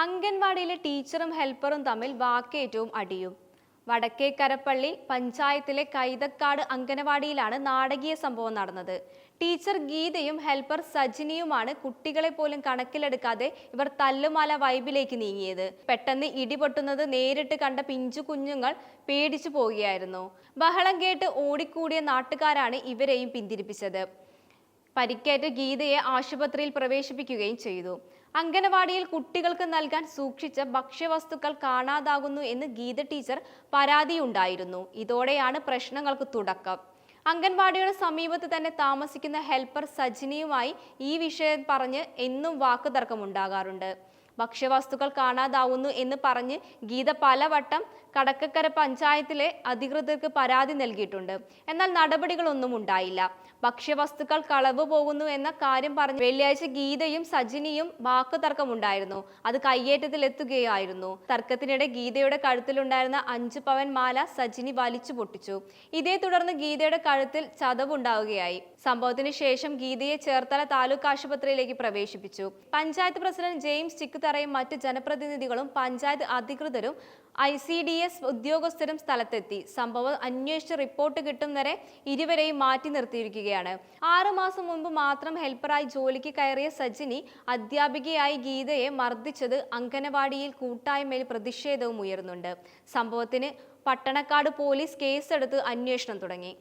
അംഗൻവാടിയിലെ ടീച്ചറും ഹെൽപ്പറും തമ്മിൽ വാക്കേറ്റവും അടിയും. വടക്കേ കരപ്പള്ളി പഞ്ചായത്തിലെ കൈതക്കാട് അംഗനവാടിയിലാണ് നാടകീയ സംഭവം നടന്നത്. ടീച്ചർ ഗീതയും ഹെൽപ്പർ സജിനിയുമാണ് കുട്ടികളെ പോലും കണക്കിലെടുക്കാതെ ഇവർ തല്ലുമാല വൈബിലേക്ക് നീങ്ങിയത്. പെട്ടെന്ന് ഇടിപൊട്ടുന്നത് നേരിട്ട് കണ്ട പിഞ്ചു കുഞ്ഞുങ്ങൾ പേടിച്ചു പോവുകയായിരുന്നു. ബഹളം കേട്ട് ഓടിക്കൂടിയ നാട്ടുകാരാണ് ഇവരെയും പിന്തിരിപ്പിച്ചത്. പരിക്കേറ്റ ഗീതയെ ആശുപത്രിയിൽ പ്രവേശിപ്പിക്കുകയും ചെയ്തു. അംഗനവാടിയിൽ കുട്ടികൾക്ക് നൽകാൻ സൂക്ഷിച്ച ഭക്ഷ്യവസ്തുക്കൾ കാണാതാകുന്നു എന്ന് ഗീത ടീച്ചർ പരാതിയുണ്ടായിരുന്നു. ഇതോടെയാണ് പ്രശ്നങ്ങൾക്ക് തുടക്കം. അംഗൻവാടിയുടെ സമീപത്ത് തന്നെ താമസിക്കുന്ന ഹെൽപ്പർ സജിനിയുമായി ഈ വിഷയം പറഞ്ഞ് എന്നും വാക്കുതർക്കമുണ്ടാകാറുണ്ട്. ഭക്ഷ്യവസ്തുക്കൾ കാണാതാവുന്നു എന്ന് പറഞ്ഞ് ഗീത പലവട്ടം കടക്കക്കര പഞ്ചായത്തിലെ അധികൃതർക്ക് പരാതി നൽകിയിട്ടുണ്ട്. എന്നാൽ നടപടികളൊന്നും ഉണ്ടായില്ല. ഭക്ഷ്യവസ്തുക്കൾ കളവ് പോകുന്നു എന്ന കാര്യം പറഞ്ഞ് വെള്ളിയാഴ്ച ഗീതയും സജിനിയും വാക്കുതർക്കമുണ്ടായിരുന്നു. അത് കയ്യേറ്റത്തിലെത്തുകയായിരുന്നു. തർക്കത്തിനിടെ ഗീതയുടെ കഴുത്തിലുണ്ടായിരുന്ന അഞ്ചു പവൻ മാല സജിനി വലിച്ചു പൊട്ടിച്ചു. ഇതേ തുടർന്ന് ഗീതയുടെ കഴുത്തിൽ ചതവുണ്ടാവുകയായി. സംഭവത്തിന് ശേഷം ഗീതയെ ചേർത്തല താലൂക്ക് ആശുപത്രിയിലേക്ക് പ്രവേശിപ്പിച്ചു. പഞ്ചായത്ത് പ്രസിഡന്റ് ജെയിംസ് ചിക്കുതറയും മറ്റ് ജനപ്രതിനിധികളും പഞ്ചായത്ത് അധികൃതരും ഐ സി ഡി എസ് ഉദ്യോഗസ്ഥരും സ്ഥലത്തെത്തി. സംഭവം അന്വേഷിച്ച് റിപ്പോർട്ട് കിട്ടും വരെ ഇരുവരെയും മാറ്റി നിർത്തിയിരിക്കുകയാണ്. ആറുമാസം മുമ്പ് മാത്രം ഹെൽപ്പറായി ജോലിക്ക് കയറിയ സജിനി അധ്യാപികയായി ഗീതയെ മർദ്ദിച്ചത് അംഗനവാടിയിൽ കൂട്ടായ്മയിൽ പ്രതിഷേധവും ഉയർന്നുണ്ട്. സംഭവത്തിന് പട്ടണക്കാട് പോലീസ് കേസെടുത്ത് അന്വേഷണം തുടങ്ങി.